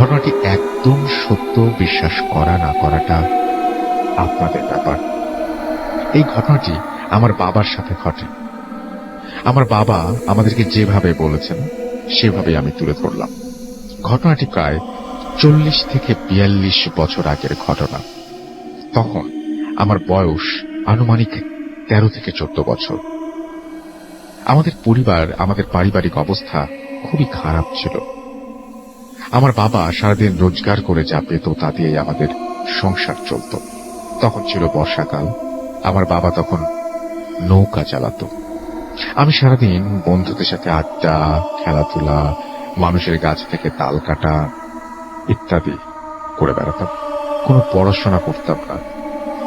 ঘটনাটি একদম সত্য বিশ্বাস করা না করাটা আপনাদের ব্যাপার। এই ঘটনাটি আমার বাবার সাথে ঘটে। আমার বাবা আমাদেরকে যেভাবে বলেছেন সেভাবে আমি তুলে ধরলাম। ঘটনাটি প্রায় চল্লিশ থেকে বিয়াল্লিশ বছর আগের ঘটনা। তখন আমার বয়স আনুমানিক তেরো থেকে চোদ্দ বছর। আমাদের পরিবার, আমাদের পারিবারিক অবস্থা খুবই খারাপ ছিল। আমার বাবা সারাদিন রোজগার করে যা পেত তা দিয়ে আমাদের সংসার চলত। তখন ছিল বর্ষাকাল। আমার বাবা তখন নৌকা চালাতো। আমি সারাদিন বন্ধুদের সাথে আড্ডা, খেলাধুলা, মানুষের গাছ থেকে তাল কাটা ইত্যাদি করে বেড়াতাম। কোনো পড়াশোনা করতাম না।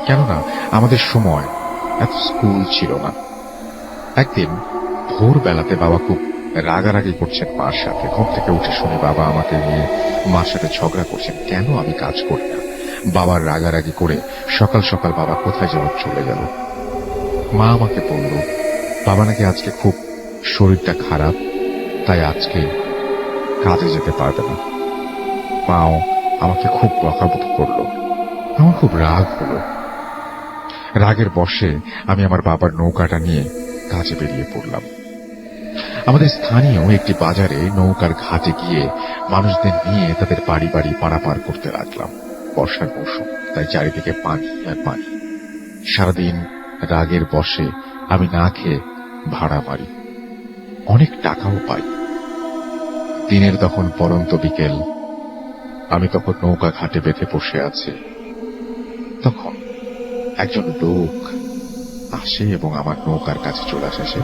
কেননা আমাদের সময় এত স্কুল ছিল না। একদিন ভোরবেলাতে বাবা খুব রাগারাগি করছেন মার সাথে। ঘুম থেকে উঠে শুনে বাবা আমাকে নিয়ে মার সাথে ঝগড়া করছেন। কেন আমি কাজ করি না? বাবার রাগারাগি করে সকাল সকাল বাবা কোথায় যাওয়ার চলে গেল। মা আমাকে বলল, বাবা নাকি আজকে খুব শরীরটা খারাপ, তাই আজকে কাজে যেতে পারবে না। মাও আমাকে খুব বকাবকি করল। আমার খুব রাগ হলো। রাগের বসে আমি আমার বাবার নৌকাটা নিয়ে কাজে বেরিয়ে পড়লাম। আমাদের স্থানীয় একটি বাজারে নৌকার ঘাটে গিয়ে মানুষদের নিয়ে তাদের বাড়ি বাড়ি পারাপার করতে লাগলাম। বর্ষার মৌসুম, তাই চারিদিকে পানি আর পানি। সারাদিন রাগের বসে আমি না খেয়ে ভাড়া মারি। অনেক টাকাও পাই। দিনের তখন পরন্ত বিকেল। আমি তখন নৌকা ঘাটে বেঁধে বসে আছি। তখন একজন লোক আসে এবং আমার নৌকার কাছে চলে আসে।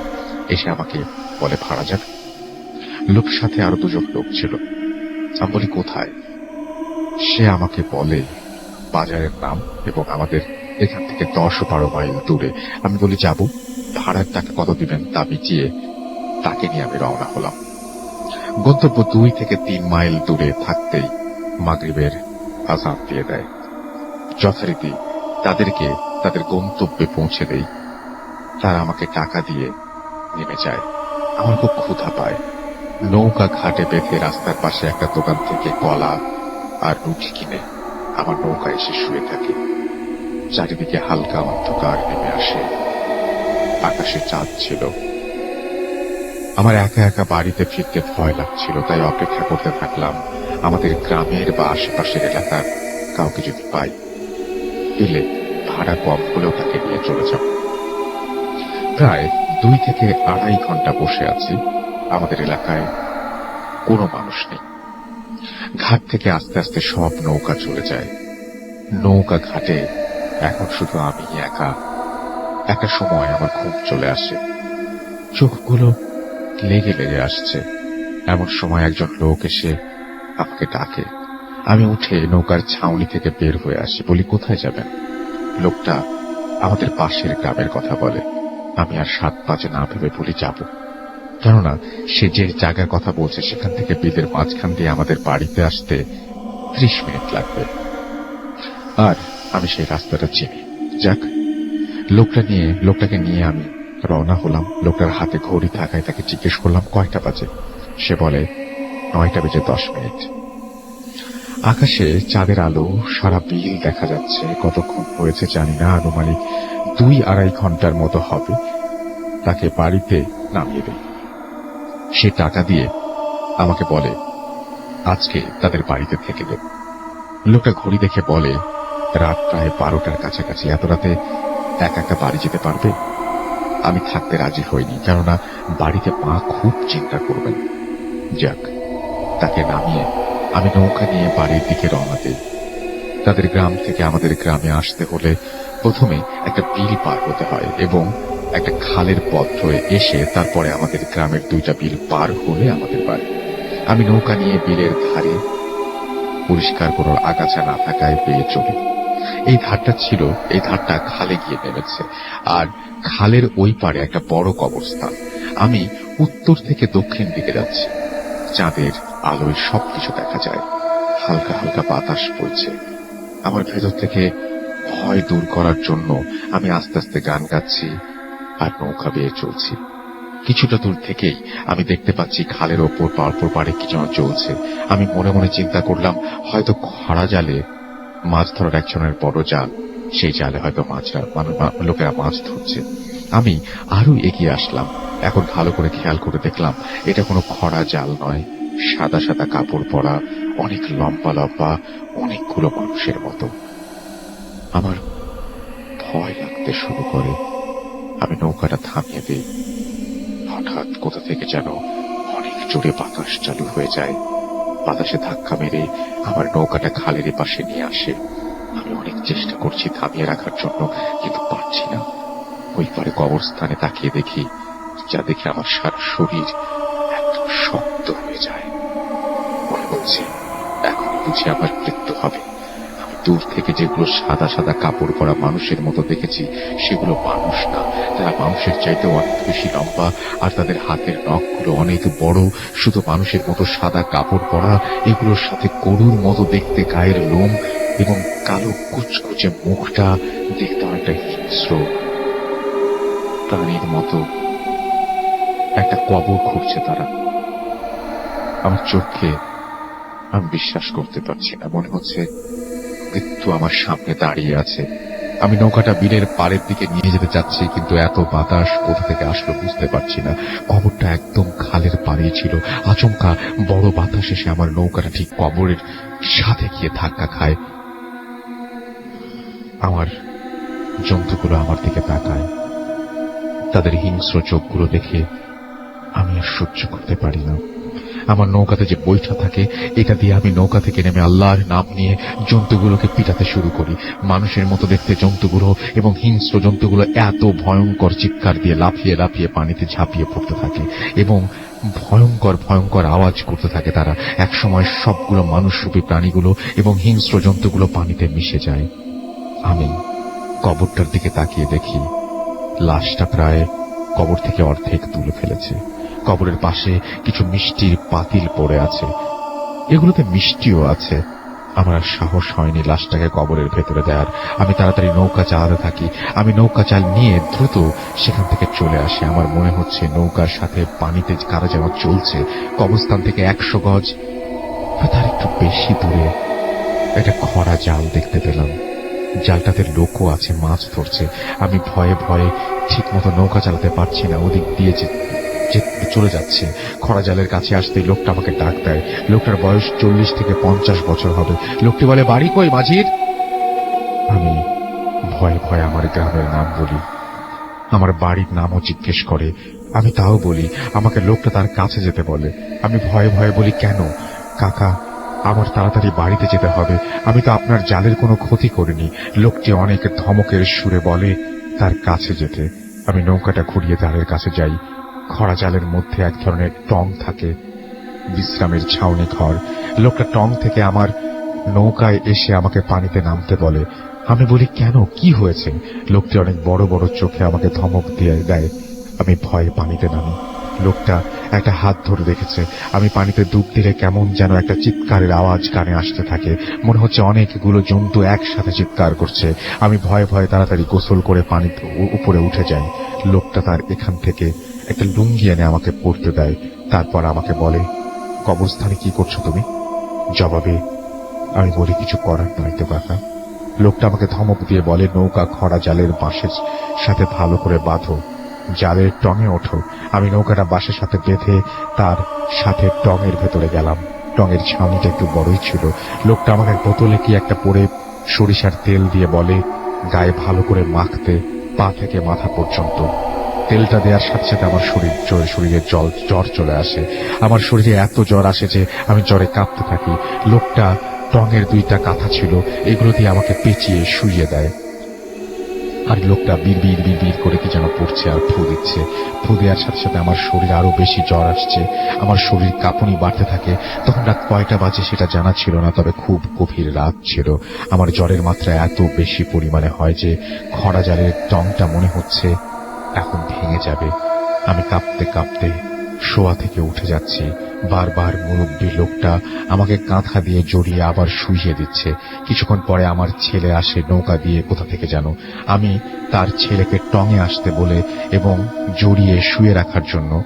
এসে আমাকে বলে, ভাড়া যাবে? লোক সাথে আরও দুজন লোক ছিল। আমি বলি, কোথায়? সে আমাকে বলে, বাজারের নাম এবং আমাদের এখান থেকে দশ বারো মাইল দূরে। আমি বলি, যাব। ভাড়ার টাকা কত দিবেন তা মিটিয়ে তাকে নিয়ে আমি রওনা হলাম। গন্তব্য দুই থেকে তিন মাইল দূরে থাকতেই মাগরিবের আজান দিয়ে দেয়। যথারীতি তাদেরকে তাদের গন্তব্যে পৌঁছে দেই। তারা আমাকে টাকা দিয়ে নেমে যায়। আমার খুব ক্ষুধা পায়। নৌকা ঘাটে বেঁধে রাস্তার পাশে একটা দোকান থেকে কলা আর রুটি কিনে আমার নৌকা এসে শুয়ে থাকে। চারিদিকে হালকা অন্ধকার নেমে আসে। আকাশে চাঁদ ছিল। আমার একা একা বাড়িতে ফিরতে ভয় লাগছিল, তাই অপেক্ষা করতে থাকলাম। আমাদের গ্রামের বা আশেপাশের এলাকার কাউকে যদি পাই পেলে ভাড়া কম হলেও তাকে নিয়ে চলে যাব। প্রায় দুই থেকে আড়াই ঘণ্টা বসে আছি। আমাদের এলাকায় কোনো মানুষ নেই। ঘাট থেকে আস্তে আস্তে সব নৌকা চলে যায়। নৌকা ঘাটে এখন শুধু আমি একা। একটা সময় আমার ঘুম চলে আসে। চোখগুলো লেগে লেগে আসছে। এমন সময় একজন লোক এসে আমাকে ডাকে। আমি উঠে নৌকার ছাউনি থেকে বের হয়ে আসি। বলি, কোথায় যাবেন? লোকটা আমাদের পাশের গ্রামের কথা বলে। আমি আর সাত পাঁচে না ভেবে বলি যাব। কেননা সে যে জায়গার কথা বলছে, সেখান থেকে বিলের মাঝখান দিয়ে আমাদের বাড়িতে আসতে ত্রিশ মিনিট লাগবে। আর আমি সেই রাস্তাটা চিনি। যাক, লোকটা নিয়ে, লোকটাকে নিয়ে আমি রওনা হলাম। লোকটার হাতে ঘড়ি থাকায় তাকে জিজ্ঞেস করলাম, কয়টা বাজে? সে বলে, নয়টা বেজে দশ মিনিট। আকাশে চাঁদের আলো, সারা বিল দেখা যাচ্ছে। কতক্ষণ হয়েছে জানি না। আনুমানিক দুই আড়াই ঘণ্টার মতো হবে। তাকে বাড়িতে নামিয়ে দেয় সে টাকা দিয়ে আমাকে বলে, আজকে তাদের বাড়িতে থেকে দেব লোকটা ঘড়ি দেখে বলে, রাত প্রায় বারোটার কাছাকাছি। এত রাতে এক একটা বাড়ি যেতে পারবে? আমি থাকতে রাজি হইনি, কেননা বাড়িতে মা খুব চিন্তা করবেন। যাক, তাকে নামিয়ে আমি নৌকা নিয়ে বাড়ির দিকে রওনা দিই। তাদের গ্রাম থেকে আমাদের গ্রামে আসতে হলে প্রথমে একটা বিল পার হতে হয় এবং একটা খালের পথ ধরে এসে তারপরে আমাদের গ্রামের দুইটা বিল পার হলে আমাদের বাড়ি। আমি নৌকা নিয়ে বিলের ধারে পরিষ্কার কোনো আগাছা না থাকায় পেয়ে চলি। এই ধারটা ছিল, এই ধারটা খালে গিয়ে নেমেছে। আর খালের ওই পারে একটা বড় কবরস্থান। আমি উত্তর থেকে দক্ষিণ দিকে যাচ্ছি। চাঁদের আলোয় সবকিছু দেখা যায়। হালকা হালকা বাতাস বইছে। আমার ভেতর থেকে ভয় দূর করার জন্য আমি আস্তে আস্তে গান গাচ্ছি আর নৌকা বেয়ে চলছি। কিছুটা দূর থেকেই আমি দেখতে পাচ্ছি খালের ওপর পরপর পাড়ে কি যেন চলছে। আমি মনে মনে চিন্তা করলাম, হয়তো খরা জালে মাছ ধরার একজনের বড় জাল, সেই জালে হয়তো মাছরা লোকেরা মাছ ধরছে। আমি আরও এগিয়ে আসলাম। এখন ভালো করে খেয়াল করে দেখলাম, এটা কোনো খরা জাল নয়। সাদা সাদা কাপড় পরা, অনেক লম্বা লম্বা, অনেকগুলো মানুষের মতো। আমার ভয় লাগতে শুরু করে। আমি নৌকাটা থামিয়ে দিই। হঠাৎ কোথা থেকে যেন অনেক জোরে বাতাস চালু হয়ে যায়। বাতাসে ধাক্কা মেরে আমার নৌকাটা খালের পাশে নিয়ে আসে। আমি অনেক চেষ্টা করছি থামিয়ে রাখার জন্য, কিন্তু পারছি না। ওই পারে কবরস্থানে তাকিয়ে দেখি, যা দেখে আমার সারা শরীর একদম শক্ত হয়ে যায়। মনে হচ্ছে এখন বুঝি আমার মৃত্যু হবে। আমি দূর থেকে যেগুলো সাদা সাদা কাপড় পরা মানুষের মতো দেখেছি, সেগুলো মানুষ না। তারা মানুষের চাইতেও অনেক বেশি লম্বা, আর তাদের হাতের নখগুলো অনেক বড়। শুধু মানুষের মতো সাদা কাপড় পরা, এগুলোর সাথে গরুর মতো দেখতে গায়ের লোম এবং কালো কুচকুচে মুখটা দেখতে অনেকটা হিংস্র। প্রাণীর মতো একটা কবর খুঁড়ছে তারা। আমার চোখকে আমি বিশ্বাস করতে পারছি না। মনে হচ্ছে মৃত্যু আমার সামনে দাঁড়িয়ে আছে। আমি নৌকাটা বিলের পাড়ের দিকে নিয়ে যেতে চাচ্ছি কিন্তু এত বাতাস কোথা থেকে আসলো বুঝতে পারছি না। কবরটা একদম খালের পাড়ে ছিল। আচমকা বড় বাতাস এসে আমার নৌকাটা ঠিক কবরের সাথে গিয়ে ধাক্কা খায়। আমার জন্তুগুলো আমার দিকে তাকায়। তাদের হিংস্র চোখগুলো দেখে আমি আর সহ্য করতে পারি না। আমার নৌকাতে যে বৈঠা থাকে, এটা দিয়ে আমি নৌকা থেকে নেমে আল্লাহর নাম নিয়ে জন্তুগুলোকে পিটাতে শুরু করি। মানুষের মতো দেখতে জন্তুগুলো এবং হিংস্র জন্তুগুলো এত ভয়ঙ্কর চিৎকার দিয়ে লাফিয়ে লাফিয়ে পানিতে ঝাঁপিয়ে পড়তে থাকে এবং ভয়ঙ্কর ভয়ঙ্কর আওয়াজ করতে থাকে তারা। একসময় সবগুলো মানুষরূপী প্রাণীগুলো এবং হিংস্র জন্তুগুলো পানিতে মিশে যায়। আমি কবরটার দিকে তাকিয়ে দেখি। লাশটা প্রায় কবর থেকে অর্ধেক তুলে ফেলেছে। কবরের পাশে কিছু মিষ্টির পাতিল পড়ে আছে। এগুলোতে মিষ্টিও আছে। আমার আর সাহস হয়নি লাশটাকে কবরের ভেতরে দেওয়ার আমি তাড়াতাড়ি নৌকা চালাতে থাকি। আমি নৌকা চাল নিয়ে দ্রুত সেখান থেকে চলে আসি। আমার মনে হচ্ছে নৌকার সাথে পানিতে কারা যেন চলছে। কবরস্থান থেকে একশো গজ, তার একটু বেশি দূরে একটা খরা জাল দেখতে পেলাম। জালটাতে লোকও আছে, মাছ ধরছে। আমি ভয়ে ভয়ে ঠিক মতো নৌকা চালাতে পারছি না, ওদিক দিয়ে চলে যাচ্ছে। খরা জালের কাছে আসতেই লোকটা আমাকে ডাক দেয়। লোকটার বয়স চল্লিশ থেকে পঞ্চাশ বছর হবে। লোকটি বলে, বাড়ি কই মাঝির? আমি ভয়ে ভয়ে আমার গ্রামের নাম বলি। আমার বাড়ির নামও জিজ্ঞেস করে। আমি তাও বলি, আমাকে লোকটা তার কাছে যেতে বলে। আমি ভয়ে ভয়ে বলি, কেন? কাকা আমার তাড়াতাড়ি বাড়িতে যেতে হবে। আমি তো আপনার জালের কোনো ক্ষতি করিনি। লোকটি অনেক ধমকের সুরে বলে, তার কাছে যেতে। আমি নৌকাটা ঘুরিয়ে তারের কাছে যাই। খরা জালের মধ্যে এক ধরনের টং থাকে, বিশ্রামের ছাউনি ঘর। লোকটা টং থেকে আমার নৌকায় এসে আমাকে পানিতে নামতে বলে, আমি বলি, কেন? কি হয়েছে? লোকটি অনেক বড় বড় চোখে আমাকে ধমক দিয়ে দেয়। আমি ভয়ে পানিতে নামি। লোকটা একটা হাত ধরে রেখেছে আমি পানিতে ডুব দিলে কেমন যেন একটা চিৎকারের আওয়াজ কানে আসতে থাকে। মনে হচ্ছে অনেকগুলো জন্তু একসাথে চিৎকার করছে। আমি ভয়ে ভয়ে তাড়াতাড়ি গোসল করে পানিতে উপরে উঠে যাই। লোকটা তার এখান থেকে একটা লুঙ্গি এনে আমাকে পড়তে দেয়। তারপর আমাকে বলে, কবরস্থানে কি করছ তুমি? জবাবে, আমি বলি, কিছু করার নয় তো কাকা। লোকটা আমাকে ধমক দিয়ে বলে, নৌকা খরা জালের বাঁশের সাথে ভালো করে বাঁধো। জালের টঙে ওঠো। আমি নৌকাটা বাঁশের সাথে বেঁধে তার সাথে টঙের ভেতরে গেলাম। টঙের ছাউনিটা একটু বড়ই ছিল। লোকটা আমাকে বোতলে কি একটা পরে সরিষার তেল দিয়ে বলে, গায়ে ভালো করে মাখতে, পা থেকে মাথা পর্যন্ত। তেলটা দেওয়ার সাথে সাথে আমার শরীর শরীরে জল, জ্বর চলে আসে। আমার শরীরে এত জ্বর আসে যে আমি জ্বরে কাঁপতে থাকি। লোকটা টঙের দুইটা কাঁথা ছিল, এগুলো দিয়ে আমাকে পেঁচিয়ে শুইয়ে দেয়। আর লোকটা বিড় বিড় করে কি যেন পড়ছে আর ফু দিচ্ছে। ফু দেওয়ার সাথে সাথে আমার শরীরে আরও বেশি জ্বর আসছে। আমার শরীর কাঁপুনি বাড়তে থাকে। তখন রাত কয়টা বাজে সেটা জানা ছিল না, তবে খুব গভীর রাত ছিল। আমার জ্বরের মাত্রা এত বেশি পরিমাণে হয় যে খরা জালের টংটা মনে হচ্ছে এখন ভেঙে যাবে। আমি কাঁপতে কাঁপতে শোয়া থেকে উঠে যাচ্ছি। বারবার মুরব্বী লোকটা আমাকে কাঁথা দিয়ে জড়িয়ে আবার শুইয়ে দিচ্ছে। কিছুক্ষণ পরে আমার ছেলে আসে নৌকা দিয়ে কোথা থেকে যেন। আমি তার ছেলেকে টঙে আসতে বলে এবং জড়িয়ে শুয়ে রাখার জন্য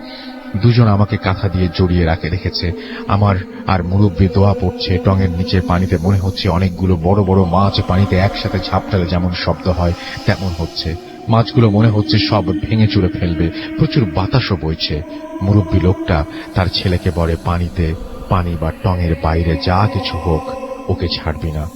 দুজন আমাকে কাঁথা দিয়ে জড়িয়ে রাখে রেখেছে। আমার আর মুরব্বী দোয়া পড়ছে, টঙের নিচে পানিতে মনে হচ্ছে অনেকগুলো বড় বড় মাছ পানিতে একসাথে ঝাপটালে যেমন শব্দ হয়, তেমন হচ্ছে। মাছগুলো মনে হচ্ছে সব ভেঙে চুরে ফেলবে। প্রচুর বাতাসও বইছে। মুরব্বী লোকটা তার ছেলেকে বলে, পানিতে, পানি বা টঙের বাইরে যা কিছু হোক, ওকে ছাড়বি না।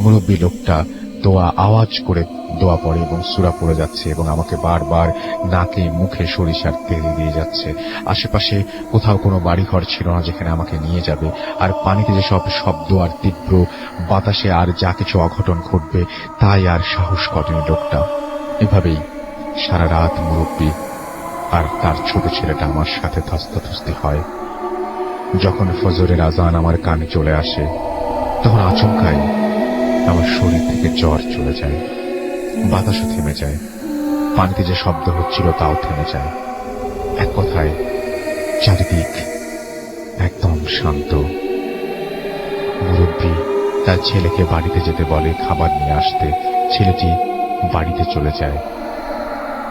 মুরব্বী লোকটা দোয়া আওয়াজ করে দোয়া পড়ে এবং সুরা পড়ে যাচ্ছে এবং আমাকে বারবার নাকে, মুখে সরিষার তেল দিয়ে যাচ্ছে। আশেপাশে কোথাও কোনো বাড়িঘর ছিল না যেখানে আমাকে নিয়ে যাবে। আর পানিতে যে সব শব্দ আর তীব্র বাতাসে আর যা কিছু অঘটন ঘটবে, তাই আর সাহস করেনি লোকটা। এভাবেই সারা রাত মুরব্বী আর তার ছোট ছেলেটা আমার সাথে ধস্তাধস্তি হয়। যখন ফজরের আজান আমার কানে চলে আসে, তখন আচমকাই আমার শরীর থেকে জ্বর চলে যায়, বাতাসও থেমে যায়, পানিতে যে শব্দ হচ্ছিল তাও থেমে যায়। এক কথায়, চারিদিক একদম শান্ত। মুরব্বী তার ছেলেকে বাড়িতে যেতে বলে খাবার নিয়ে আসতে। ছেলেটি বাড়িতে চলে যায়।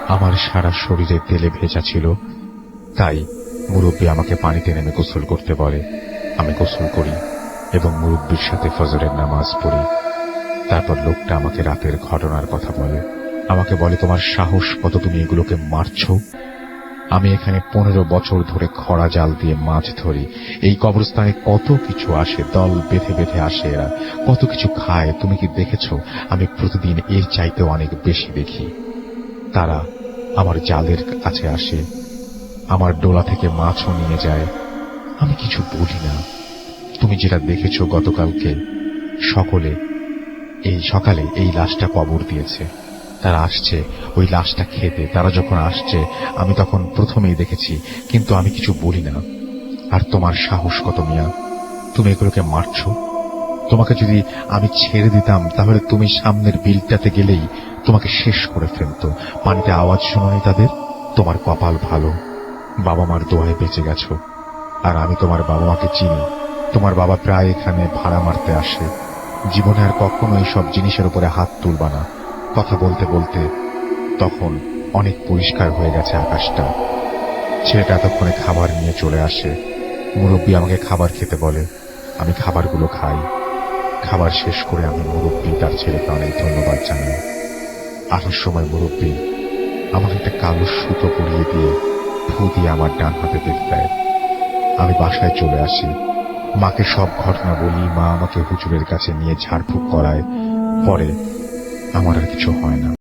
আমার সারা শরীরে তেলে ভেজা ছিল, তাই মুরব্বী আমাকে পানিতে নেমে গোসল করতে বলে। আমি গোসল করি এবং মুরব্বীর সাথে ফজরের নামাজ পড়ি। তারপর লোকটা আমাকে রাতের ঘটনার কথা বলে। আমাকে বলে, তোমার সাহস কত তুমি এগুলোকে মারছো? আমি এখানে পনেরো বছর ধরে খরা জাল দিয়ে মাছ ধরি। এই কবরস্থানে কত কিছু আসে, দল বেঁধে বেঁধে আসে এরা। কত কিছু খায়, তুমি কি দেখেছ? আমি প্রতিদিন এর চাইতেও অনেক বেশি দেখি। তারা আমার জালের কাছে আসে। আমার ডোলা থেকে মাছও নিয়ে যায়। আমি কিছু বলি না। তুমি যেটা দেখেছ গতকালকে, সকলে, এই সকালে এই লাশটা কবর দিয়েছে। তারা আসছে, ওই লাশটা খেতে। তারা যখন আসছে, আমি তখন প্রথমেই দেখেছি, কিন্তু আমি কিছু বলি না। আর তোমার সাহস কত, মিয়া? তুমি এগুলোকে মারছো? তোমাকে যদি আমি ছেড়ে দিতাম, তাহলে তুমি সামনের বিলটাতে গেলেই তোমাকে শেষ করে ফেলতো। পানিতে আওয়াজ শোনোনি তাদের, তোমার কপাল ভালো। বাবা মার দোয়ায় বেঁচে গেছো। আর আমি তোমার বাবা মাকে চিনি। তোমার বাবা প্রায় এখানে ভাড়া মারতে আসে। জীবনে আর কখনো এইসব জিনিসের উপরে হাত তুলবা না। কথা বলতে বলতে তখন অনেক পরিষ্কার হয়ে গেছে আকাশটা। ছেলেটা এতক্ষণে খাবার নিয়ে চলে আসে। মুরব্বী আমাকে খাবার খেতে বলে, আমি খাবারগুলো খাই। খাবার শেষ করে আমি মুরব্বী, তার ছেলেকে অনেক ধন্যবাদ জানাই। আসার সময় মুরব্বী আমার একটা কালো সুতো পরিয়ে দিয়ে ফু দিয়ে আমার ডান হাতে বেঁধে দেয়। আমি বাসায় চলে আসি। মাকে সব ঘটনা বলি, মা আমাকে হুজুরের কাছে নিয়ে ঝাড়ফুঁক করায়। পরে আমার আর কিছু হয় না।